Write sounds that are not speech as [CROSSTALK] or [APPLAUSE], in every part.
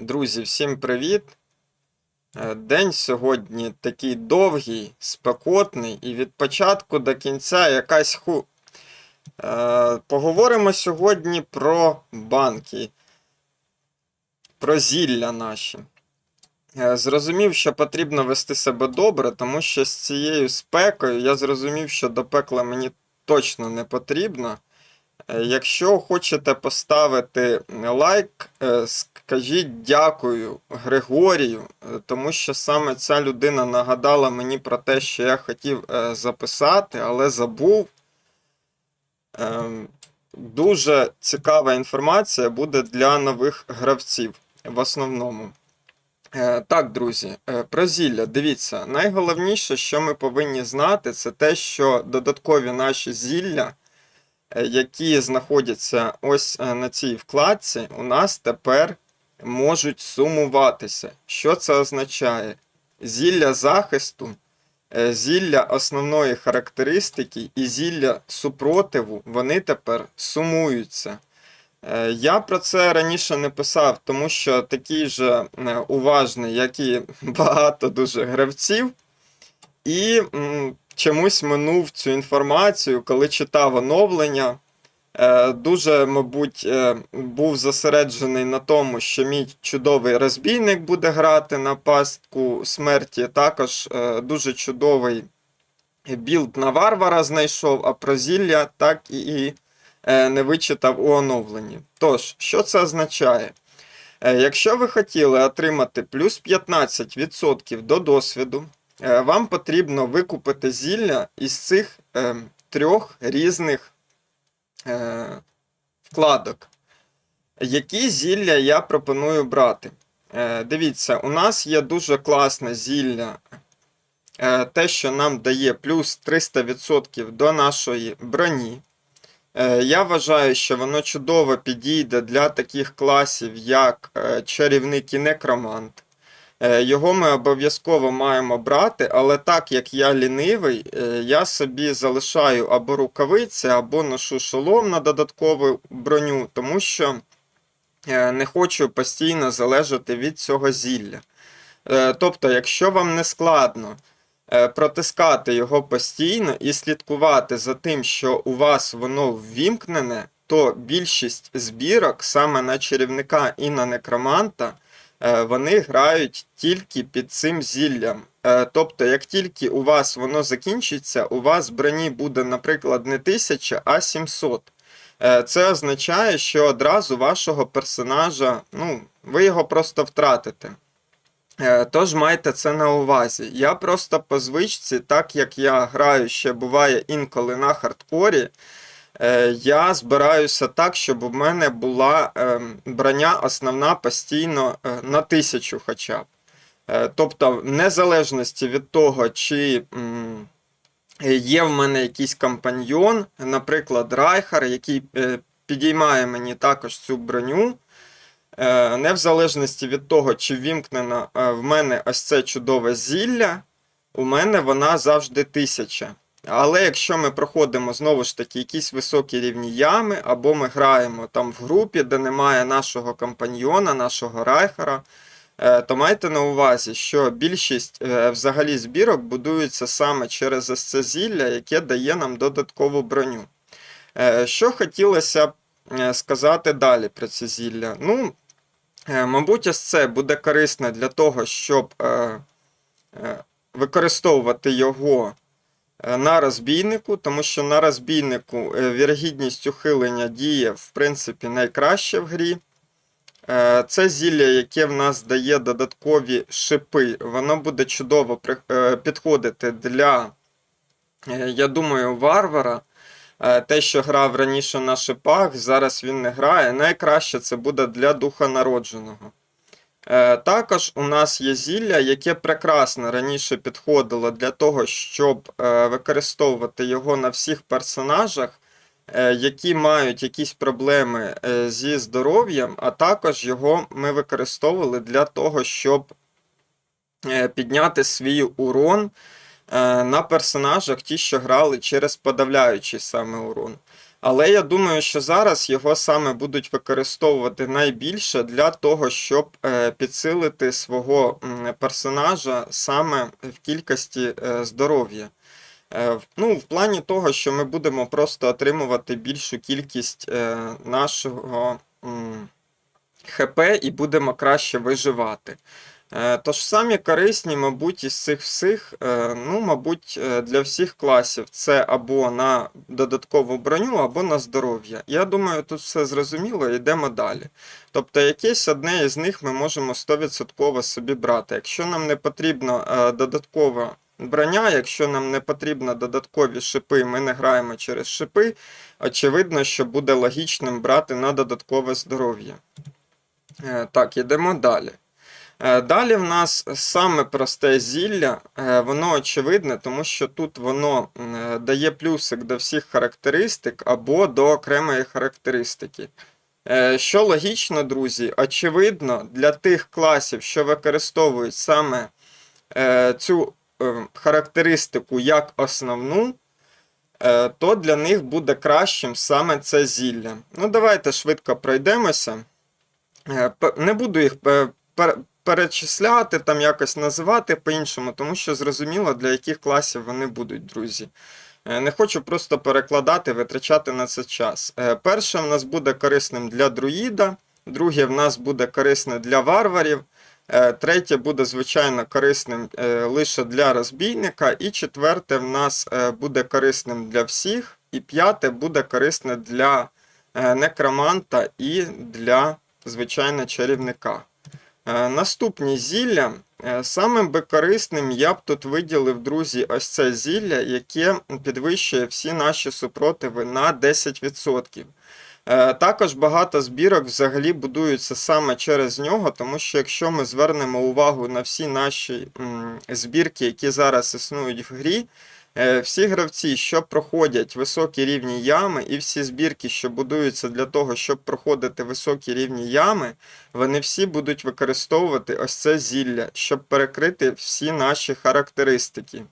Друзі, всім привіт! Е, День сьогодні такий довгий, спекотний, і від початку до кінця якась ху. Е, Поговоримо сьогодні про банки, про зілля наші. Е, Зрозумів, що потрібно вести себе добре, тому що з цією спекою я зрозумів, що до пекла мені точно не потрібно. Е, Якщо хочете поставити лайк, е, скажіть дякую Григорію, е, тому що саме ця людина нагадала мені про те, що я хотів записати, але забув. Ем, Дуже цікава інформація буде для нових гравців в основному. Так, друзі, про зілля. Дивіться, найголовніше, що ми повинні знати, це те, що додаткові наші зілля які знаходяться ось е, на цій вкладці, у нас тепер можуть сумуватися. Що це означає? Зілля захисту, е, зілля основної характеристики і зілля супротиву, вони тепер сумуються. Е, Я про це раніше не писав, тому що такий же е, уважний, як і [LAUGHS] багато дуже гравців. І чомусь минув цю інформацію, коли читав оновлення. Е, Дуже, мабуть, е, був зосереджений на тому, що мій чудовий розбійник буде грати на пастку смерті. Також е, дуже чудовий білд на варвара знайшов, а про зілля так і не вичитав у оновленні. Тож, що це означає? Якщо ви хотіли отримати плюс 15% до досвіду, вам потрібно викупити зілля із цих е, трьох різних е, вкладок. Які зілля я пропоную брати? Е, дивіться, у нас є дуже класне зілля, е, те, що нам дає плюс 300% до нашої броні. Е, Я вважаю, що воно чудово підійде для таких класів, як е, чарівник і некромант. Е, Його ми обов'язково маємо брати, але так як я лінивий, е, я собі залишаю або рукавиці, або ношу шолом на додаткову броню, тому що е, не хочу постійно залежати від цього зілля. Тобто, якщо вам не складно протискати його постійно і слідкувати за тим, що у вас воно ввімкнене, то більшість збірок саме на чарівника і на некроманта вони грають тільки під цим зіллям. Е, Тобто, як тільки у вас воно закінчиться, у вас броні буде, наприклад, не 1000, а 700. Е, Це означає, що одразу вашого персонажа, ну, ви його просто втратите. Е, Тож майте це на увазі. Я просто по звичці, так як я граю ще буває інколи на хардкорі, е, я збираюся так, щоб у мене була ем, броня основна постійно е, на тисячу хоча б. Е, Тобто, в незалежності від того, чи є в мене якийсь компаньйон, наприклад, Райхар, який е, підіймає мені також цю броню. Е, Не в залежності від того, чи вімкнено е, в мене ось це чудове зілля, у мене вона завжди тисяча. Але якщо ми проходимо знову ж таки якісь високі рівні ями, або ми граємо там в групі, де немає нашого компаньйона, нашого райхера, е, то майте на увазі, що більшість е, взагалі збірок будується саме через ось зілля, яке дає нам додаткову броню. Е, Що хотілося б сказати далі про це зілля? Ну, мабуть, ось це буде корисно для того, щоб використовувати його на розбійнику, тому що на розбійнику е, вірогідність ухилення діє, в принципі, найкраще в грі. Е, Це зілля, яке в нас дає додаткові шипи, воно буде чудово е, підходити для, е, я думаю, варвара. Е, Те, що грав раніше на шипах, зараз він не грає. Найкраще це буде для духа народженого. Е, Також у нас є зілля, яке прекрасно раніше підходило для того, щоб е, використовувати його на всіх персонажах, е, які мають якісь проблеми зі здоров'ям, а також його ми використовували для того, щоб підняти свій урон на персонажах, ті, що грали через подавляючий саме урон. Але я думаю, що зараз його саме будуть використовувати найбільше для того, щоб е, підсилити свого персонажа саме в кількості е, здоров'я. Е, Ну, в плані того, що ми будемо просто отримувати більшу кількість нашого ХП і будемо краще виживати. Е, Тож самі корисні, мабуть, із цих всіх, е, ну, мабуть, е, для всіх класів це або на додаткову броню, або на здоров'я. Я думаю, тут все зрозуміло, йдемо далі. Тобто, якесь одне із них ми можемо 100% собі брати. Якщо нам не потрібно е, додаткова броня, якщо нам не потрібно додаткові шипи, ми не граємо через шипи, очевидно, що буде логічним брати на додаткове здоров'я. Так, йдемо далі. Е, Далі в нас саме просте зілля, е, воно очевидне, тому що тут воно е, дає плюсик до всіх характеристик або до окремої характеристики. Що логічно, друзі, очевидно, для тих класів, що використовують саме цю характеристику як основну, то для них буде кращим саме це зілля. Ну, давайте швидко пройдемося. Не буду їх перечисляти, там якось називати по-іншому, тому що зрозуміло, для яких класів вони будуть, друзі. Е, Не хочу просто перекладати, витрачати на це час. Е, Перше в нас буде корисним для друїда, друге в нас буде корисне для варварів, е, третє буде, звичайно, корисним лише для розбійника, і четверте в нас буде корисним для всіх, і п'яте буде корисне для некроманта і для, звичайно, чарівника. Е, Наступні зілля. Е, Самим би корисним я б тут виділив, друзі, ось це зілля, яке підвищує всі наші супротиви на 10%. Е, Також багато збірок взагалі будуються саме через нього, тому що якщо ми звернемо увагу на всі наші збірки, які зараз існують в грі, всі гравці, що проходять високі рівні ями, і всі збірки, що будуються для того, щоб проходити високі рівні ями, вони всі будуть використовувати ось це зілля, щоб перекрити всі наші характеристики.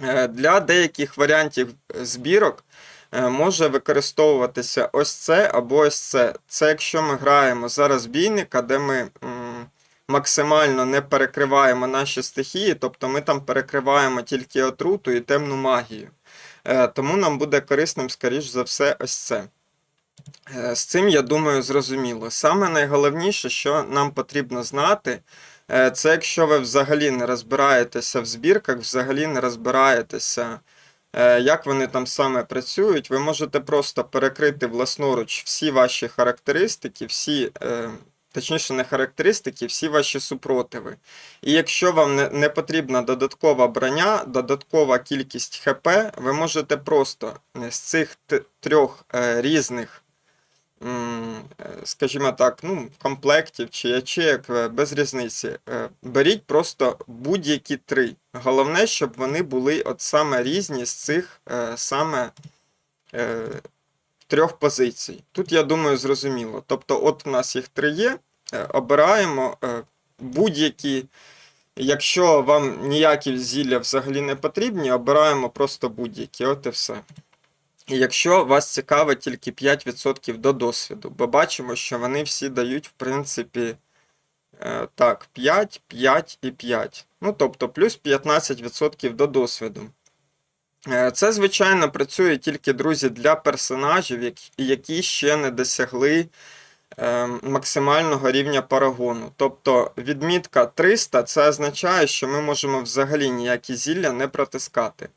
Е, Для деяких варіантів збірок е, може використовуватися ось це або ось це. Це якщо ми граємо за розбійника, де ми максимально не перекриваємо наші стихії, тобто ми там перекриваємо тільки отруту і темну магію. Е, Тому нам буде корисним, скоріш за все, ось це. Е, З цим, я думаю, зрозуміло. Саме найголовніше, що нам потрібно знати, е, це якщо ви взагалі не розбираєтеся в збірках, взагалі не розбираєтеся, як вони там саме працюють, ви можете просто перекрити власноруч всі ваші характеристики, всі, точніше, не характеристики, всі ваші супротиви. І якщо вам не, потрібна додаткова броня, додаткова кількість ХП, ви можете просто з цих трьох е, різних скажімо так, ну, комплектів чи ячеек, е, без різниці. Е, Беріть просто будь-які три. Головне, щоб вони були от саме різні з цих саме трьох позицій. Тут, я думаю, зрозуміло. Тобто, от у нас їх три є, е, обираємо е, будь-які. Якщо вам ніякі зілля взагалі не потрібні, обираємо просто будь-які, от і все. І якщо вас цікавить тільки 5% до досвіду, бо бачимо, що вони всі дають, в принципі, е, так, 5, 5 і 5. Ну, тобто, плюс 15% до досвіду. Е, Це, звичайно, працює тільки, друзі, для персонажів, які- ще не досягли е, максимального рівня парагону. Тобто відмітка 300 це означає, що ми можемо взагалі ніякі зілля не протискати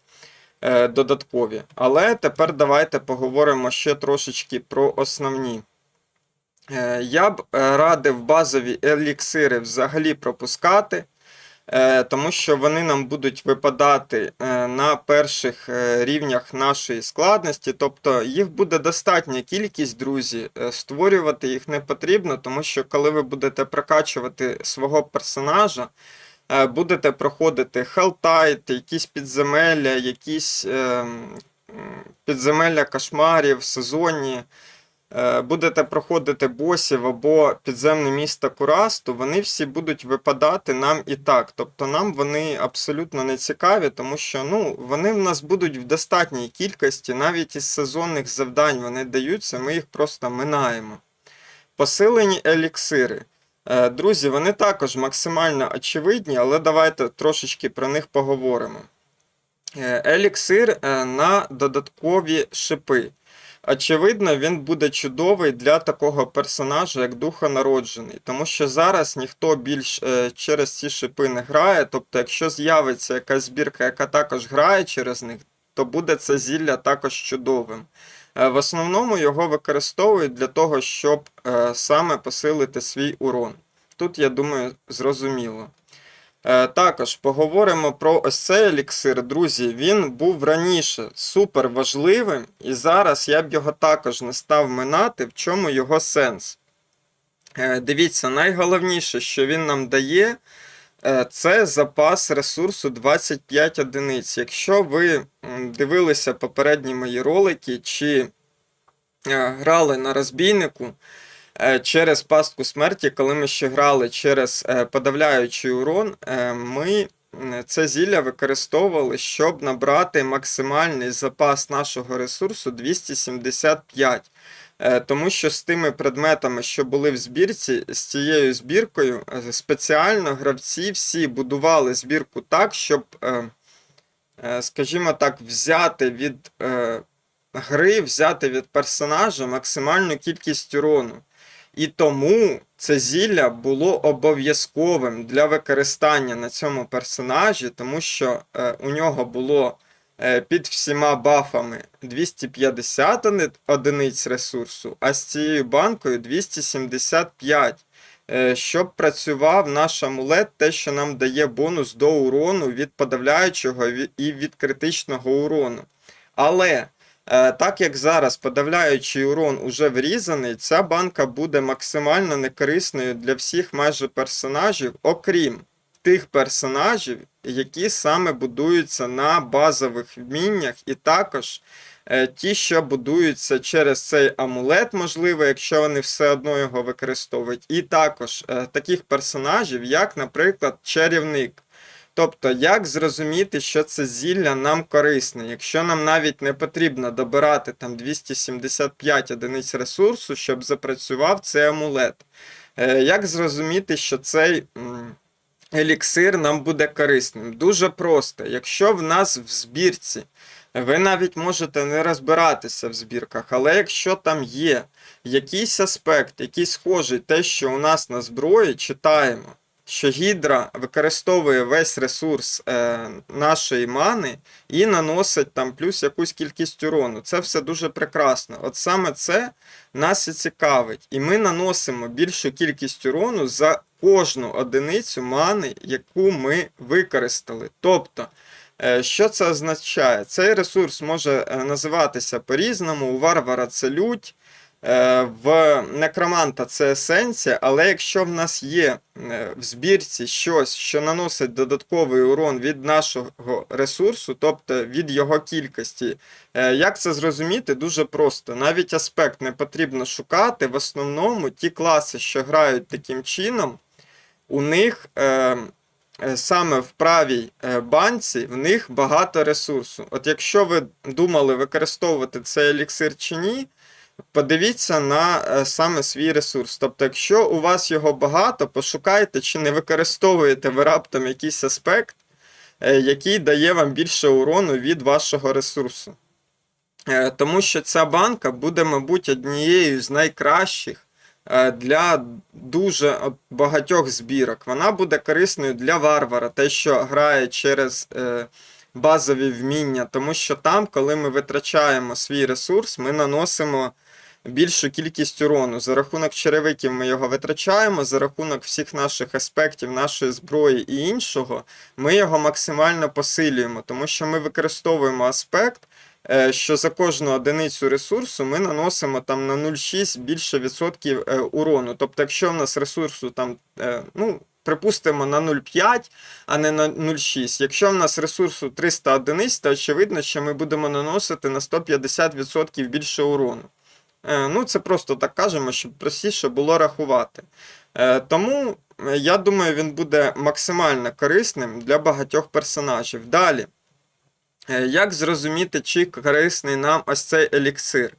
е, додаткові. Але тепер давайте поговоримо ще трошечки про основні. Е, Я б радив базові еліксири взагалі пропускати, тому що вони нам будуть випадати е, на перших е, рівнях нашої складності. Тобто їх буде достатня кількість, друзі. Е, Створювати їх не потрібно, тому що коли ви будете прокачувати свого персонажа, е, будете проходити хелтайт, якісь підземелля, якісь ем, підземелля кошмарів, сезонні. Е, будете проходити босів або підземне місто Курас, то вони всі будуть випадати нам і так. Тобто нам вони абсолютно не цікаві, тому що ну, вони в нас будуть в достатній кількості, навіть із сезонних завдань вони даються, ми їх просто минаємо. Посилені еліксири. Е, Друзі, вони також максимально очевидні, але давайте трошечки про них поговоримо. Е, Еліксир на додаткові шипи. Очевидно, він буде чудовий для такого персонажа, як духонароджений, тому що зараз ніхто більш е, через ці шипи не грає. Тобто, якщо з'явиться якась збірка, яка також грає через них, то буде це зілля також чудовим. Е, В основному його використовують для того, щоб е, саме посилити свій урон. Тут, я думаю, зрозуміло. Е, Також поговоримо про ось цей еліксир, друзі. Він був раніше супер важливим, і зараз я б його також не став минати. В чому його сенс? Е, Дивіться, найголовніше, що він нам дає, е, це запас ресурсу 25 одиниць. Якщо ви дивилися попередні мої ролики чи грали на розбійнику, через пастку смерті, коли ми ще грали через е, подавляючий урон, е, ми це зілля використовували, щоб набрати максимальний запас нашого ресурсу 275. Е, Тому що з тими предметами, що були в збірці, з цією збіркою, е, спеціально гравці всі будували збірку так, щоб, е, е, скажімо так, взяти від е, гри, взяти від персонажа максимальну кількість урону. І тому це зілля було обов'язковим для використання на цьому персонажі, тому що е, у нього було е, під всіма бафами 250 одиниць ресурсу, а з цією банкою 275. е, Щоб працював наш амулет, те, що нам дає бонус до урону від подавляючого і від критичного урону. Але Так як зараз подавляючий урон уже врізаний, ця банка буде максимально некорисною для всіх майже персонажів, окрім тих персонажів, які саме будуються на базових вміннях, і також е, ті, що будуються через цей амулет, можливо, якщо вони все одно його використовують, і також е, таких персонажів, як, наприклад, чарівник. Тобто, як зрозуміти, що це зілля нам корисне, якщо нам навіть не потрібно добирати там 275 одиниць ресурсу, щоб запрацював цей амулет. Е, Як зрозуміти, що цей еліксир нам буде корисним? Дуже просто. Якщо в нас в збірці, ви навіть можете не розбиратися в збірках, але якщо там є якийсь аспект, який схожий те, що у нас на зброї, читаємо що Гідра використовує весь ресурс е, нашої мани і наносить там плюс якусь кількість урону. Це все дуже прекрасно. От саме це нас і цікавить. І ми наносимо більшу кількість урону за кожну одиницю мани, яку ми використали. Тобто. е, Що це означає? Цей ресурс може е, називатися по-різному. У варвара це лють, В некроманта це есенція, але якщо в нас є е, в збірці щось, що наносить додатковий урон від нашого ресурсу, тобто від його кількості, е, як це зрозуміти? Дуже просто. Навіть аспект не потрібно шукати. В основному ті класи, що грають таким чином, у них. е, е, Саме в правій е, банці в них багато ресурсу. От якщо ви думали використовувати цей еліксир чи ні, подивіться на е, саме свій ресурс. Тобто, якщо у вас його багато, пошукайте, чи не використовуєте ви раптом якийсь аспект, е, який дає вам більше урону від вашого ресурсу. Е, Тому що ця банка буде, мабуть, однією з найкращих для дуже багатьох збірок. Вона буде корисною для варвара, те, що грає через базові вміння, тому що там, коли ми витрачаємо свій ресурс, ми наносимо більшу кількість урону. За рахунок черевиків ми його витрачаємо, за рахунок всіх наших аспектів, нашої зброї і іншого, ми його максимально посилюємо, тому що ми використовуємо аспект. е, Що за кожну одиницю ресурсу ми наносимо там на 0,6 більше відсотків е, урону. Тобто, якщо в нас ресурсу там, е, ну, припустимо, на 0,5, а не на 0,6. Якщо в нас ресурсу 300 одиниць, то очевидно, що ми будемо наносити на 150% більше урону. Е, Ну, це просто так кажемо, щоб простіше було рахувати. Е, Тому е, я думаю, він буде максимально корисним для багатьох персонажів. Далі. Як зрозуміти, чи корисний нам ось цей еліксир?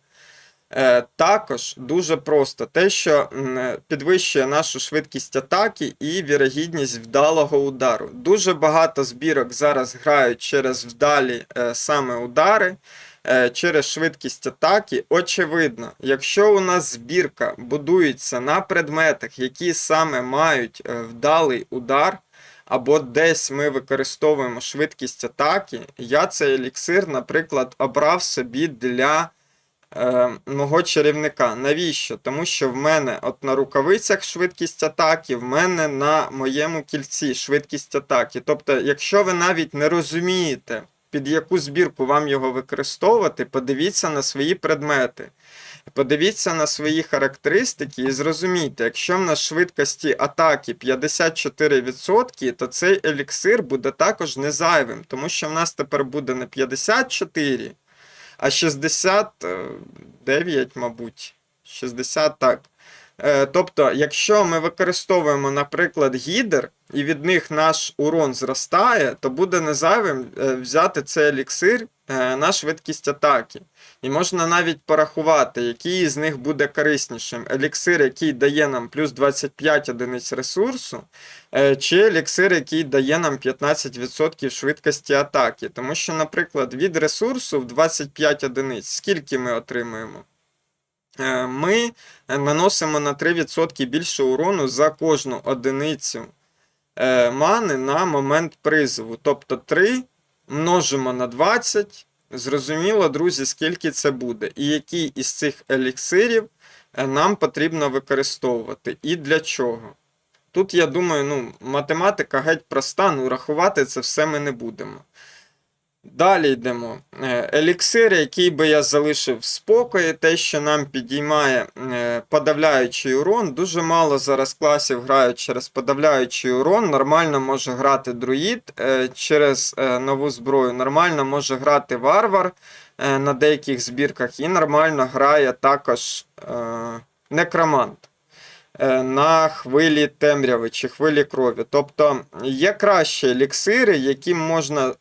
Також дуже просто те, що підвищує нашу швидкість атаки і вірогідність вдалого удару. Дуже багато збірок зараз грають через вдалі саме удари, через швидкість атаки. Очевидно, якщо у нас збірка будується на предметах, які саме мають е, вдалий удар, або десь ми використовуємо швидкість атаки, я цей еліксир, наприклад, обрав собі для е, мого чарівника. Навіщо? Тому що в мене от на рукавицях швидкість атаки, в мене на моєму кільці швидкість атаки. Тобто, якщо ви навіть не розумієте, під яку збірку вам його використовувати, подивіться на свої предмети. Подивіться на свої характеристики і зрозумійте, якщо в нас швидкості атаки 54%, то цей еліксир буде також не зайвим, тому що в нас тепер буде не 54, а 69, мабуть. 60 так. Е, Тобто, якщо ми використовуємо, наприклад, гідер, і від них наш урон зростає, то буде не зайвим е, взяти цей еліксир е, на швидкість атаки. І можна навіть порахувати, який з них буде кориснішим. Еліксир, який дає нам плюс 25 одиниць ресурсу, чи еліксир, який дає нам 15% швидкості атаки. Тому що, наприклад, від ресурсу в 25 одиниць, скільки ми отримуємо? Е, Ми наносимо на 3% більше урону за кожну одиницю е, мани на момент призову. Тобто 3 множимо на 20. Зрозуміло, друзі, скільки це буде, і який із цих еліксирів е, нам потрібно використовувати, і для чого. Тут, я думаю, ну, математика геть проста, ну рахувати це все ми не будемо. Далі йдемо. Е, Еліксир, який би я залишив в спокої, те, що нам підіймає е, подавляючий урон. Дуже мало зараз класів грають через подавляючий урон. Нормально може грати друїд е, через нову зброю. Нормально може грати варвар на деяких збірках, і нормально грає також некромант. На хвилі темряви чи хвилі крові. Тобто є кращі еліксири, які можна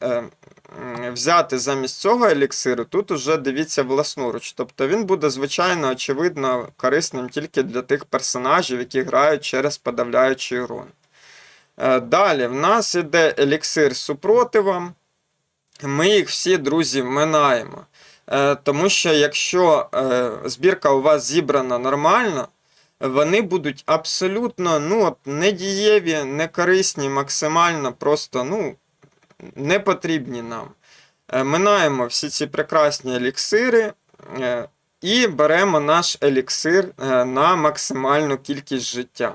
взяти замість цього еліксиру, тут уже дивіться власноруч. Тобто він буде, звичайно, очевидно, корисним тільки для тих персонажів, які грають через подавляючий урон. Е, Далі, в нас іде еліксир супротива. Ми їх всі, друзі, минаємо. Е, Тому що якщо е, збірка у вас зібрана нормально, вони будуть абсолютно ну, от, недієві, некорисні, максимально просто ну, не потрібні нам. Е, Минаємо всі ці прекрасні еліксири е, і беремо наш еліксир е, на максимальну кількість життя.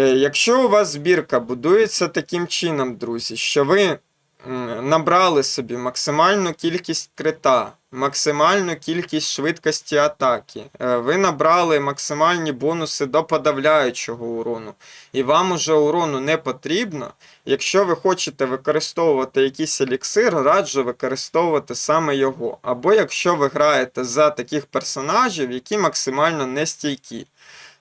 Якщо у вас збірка будується таким чином, друзі, що ви набрали собі максимальну кількість крита, максимальну кількість швидкості атаки, е, ви набрали максимальні бонуси до подавляючого урону, і вам уже урону не потрібно. Якщо ви хочете використовувати якийсь еліксир, раджу використовувати саме його. Або якщо ви граєте за таких персонажів, які максимально нестійкі.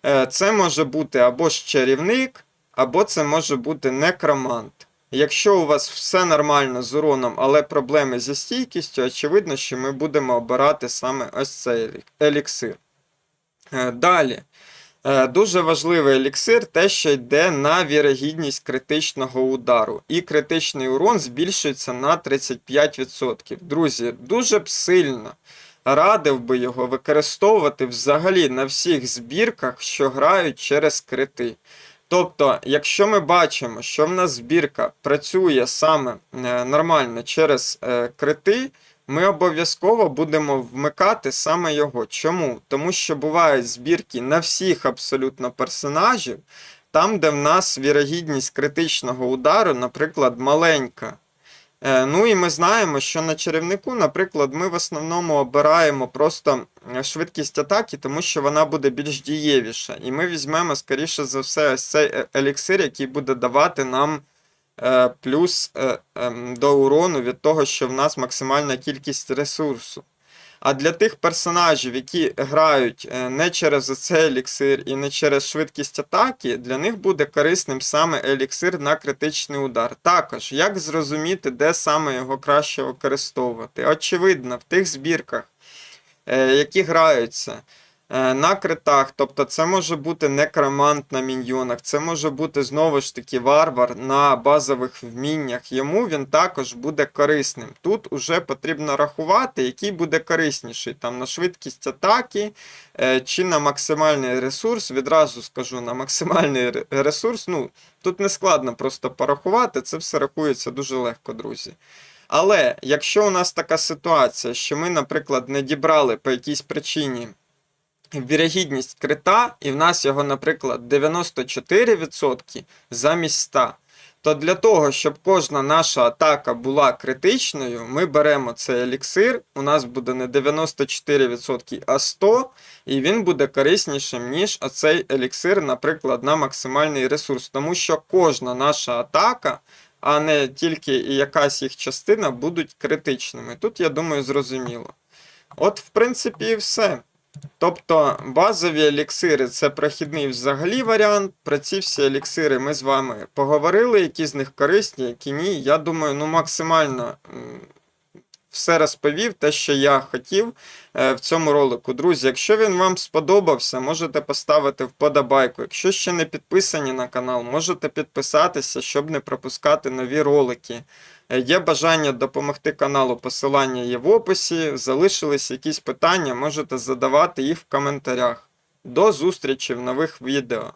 Е, Це може бути або ж чарівник, або це може бути некромант. Якщо у вас все нормально з уроном, але проблеми зі стійкістю, очевидно, що ми будемо обирати саме ось цей еліксир. Е, Далі. Е, Дуже важливий еліксир, те, що йде на вірогідність критичного удару. І критичний урон збільшується на 35%. Друзі, дуже б сильно радив би його використовувати взагалі на всіх збірках, що грають через крити. Тобто, якщо ми бачимо, що в нас збірка працює саме е, нормально через е, крити, ми обов'язково будемо вмикати саме його. Чому? Тому що бувають збірки на всіх абсолютно персонажів, там, де в нас вірогідність критичного удару, наприклад, маленька. Е, Ну і ми знаємо, що на чарівнику, наприклад, ми в основному обираємо просто е, швидкість атаки, тому що вона буде більш дієвіша. І ми візьмемо, скоріше за все, ось цей е, еліксир, який буде давати нам плюс ем, до урону від того, що в нас максимальна кількість ресурсу. А для тих персонажів, які грають е, не через цей еліксир і не через швидкість атаки, для них буде корисним саме еліксир на критичний удар. Також, як зрозуміти, де саме його краще використовувати? Очевидно, в тих збірках, е, які граються на критах, тобто це може бути некромант на міньйонах, це може бути знову ж таки варвар на базових вміннях. Йому він також буде корисним. Тут уже потрібно рахувати, який буде корисніший там на швидкість атаки е, чи на максимальний ресурс. Відразу скажу на максимальний ресурс. Ну, тут не складно просто порахувати, це все рахується дуже легко, друзі. Але якщо у нас така ситуація, що ми, наприклад, не дібрали по якійсь причині вірогідність крита, і в нас його, наприклад, 94% замість 100, то для того, щоб кожна наша атака була критичною, ми беремо цей еліксир, у нас буде не 94%, а 100%, і він буде кориснішим, ніж оцей еліксир, наприклад, на максимальний ресурс. Тому що кожна наша атака, а не тільки якась їх частина, будуть критичними. Тут, я думаю, зрозуміло. От, в принципі, і все. Тобто базові еліксири це прохідний взагалі варіант. Про ці всі еліксири ми з вами поговорили, які з них корисні, які ні. Я думаю, ну максимально все розповів, те, що я хотів е, в цьому ролику. Друзі, якщо він вам сподобався, можете поставити вподобайку. Якщо ще не підписані на канал, можете підписатися, щоб не пропускати нові ролики. Е, Є бажання допомогти каналу, посилання є в описі. Залишились якісь питання, можете задавати їх в коментарях. До зустрічі в нових відео.